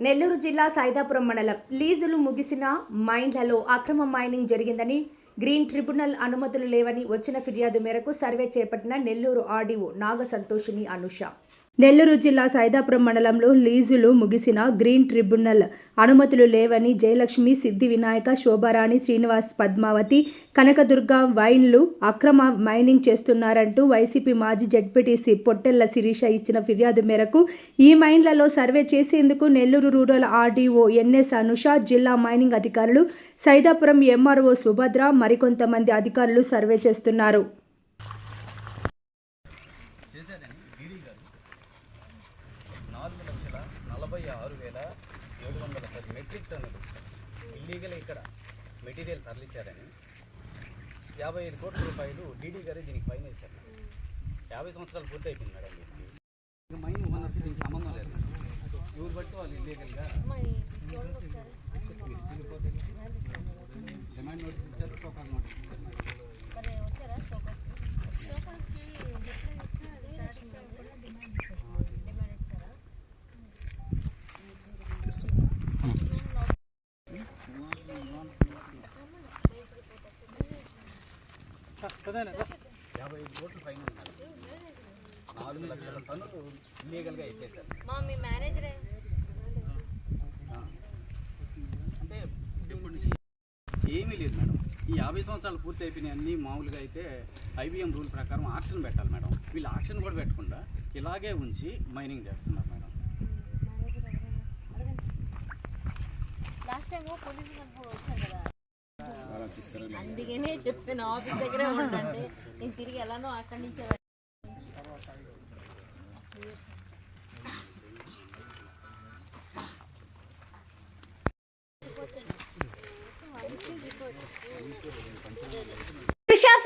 నెల్లూరు జిల్లా సైదాపురం మండలం లీజులు ముగిసిన మైండ్లలో అక్రమ మైనింగ్ జరిగిందని గ్రీన్ ట్రిబ్యునల్ అనుమతులు లేవని వచ్చిన ఫిర్యాదు మేరకు సర్వే చేపట్టిన నెల్లూరు ఆర్డీఓ నాగ సంతోషిని అనుష. నెల్లూరు జిల్లా సైదాపురం మండలంలో లీజులు ముగిసిన గ్రీన్ ట్రిబ్యునల్. అనుమతులు లేవని జయలక్ష్మి సిద్ధి వినాయక శోభారాణి శ్రీనివాస్ పద్మావతి కనకదుర్గ వైన్లు అక్రమ మైనింగ్ చేస్తున్నారంటూ వైసీపీ మాజీ జడ్పీటీసీ పొట్టెళ్ళ శిరీష ఇచ్చిన ఫిర్యాదు మేరకు ఈ మైన్లలో సర్వే చేసేందుకు Nellore rural RDO N S జిల్లా మైనింగ్ అధికారులు సైదాపురం ఎంఆర్ఓ సుభద్ర మరికొంతమంది అధికారులు సర్వే చేస్తున్నారు. నాలుగు లక్షల నలభై ఆరు వేల ఏడు వందల పది మెట్రిక్ టన్నులు ఇల్లీగల్ ఇక్కడ మెటీరియల్ తరలించారని యాభై ఐదు కోట్ల రూపాయలు డీడీ గారే దీనికి ఫైన్ వేశారు. యాభై సంవత్సరాలు పూర్తి అయిపోయింది మేడం దీనికి. ఇక మైన్ ఓనర్కి దీనికి సంబంధం లేదు. ఎవరు బట్టి వాళ్ళు ఇల్లీగల్గా యాభై ఐదు కోట్ల పైన నాలుగు లక్షల టన్నులు ఇల్లీగల్గా అంటే ఇప్పటి నుంచి ఏమీ లేదు మేడం ఈ యాభై సంవత్సరాలు పూర్తి అయిపోయినాయన్నీ మామూలుగా అయితే ఐబీఎం రూల్ ప్రకారం ఆక్షన్ పెట్టాలి మేడం. వీళ్ళు ఆక్షన్ కూడా పెట్టకుండా ఇలాగే ఉంచి మైనింగ్ చేస్తున్నారు మేడం లాస్ట్ టైం పోలీసు వాళ్ళు కదా అందుకనే చెప్పాను ఆఫీస్ దగ్గరే ఉండండి నేను తిరిగి ఎలానో అక్కడి నుంచి పురుష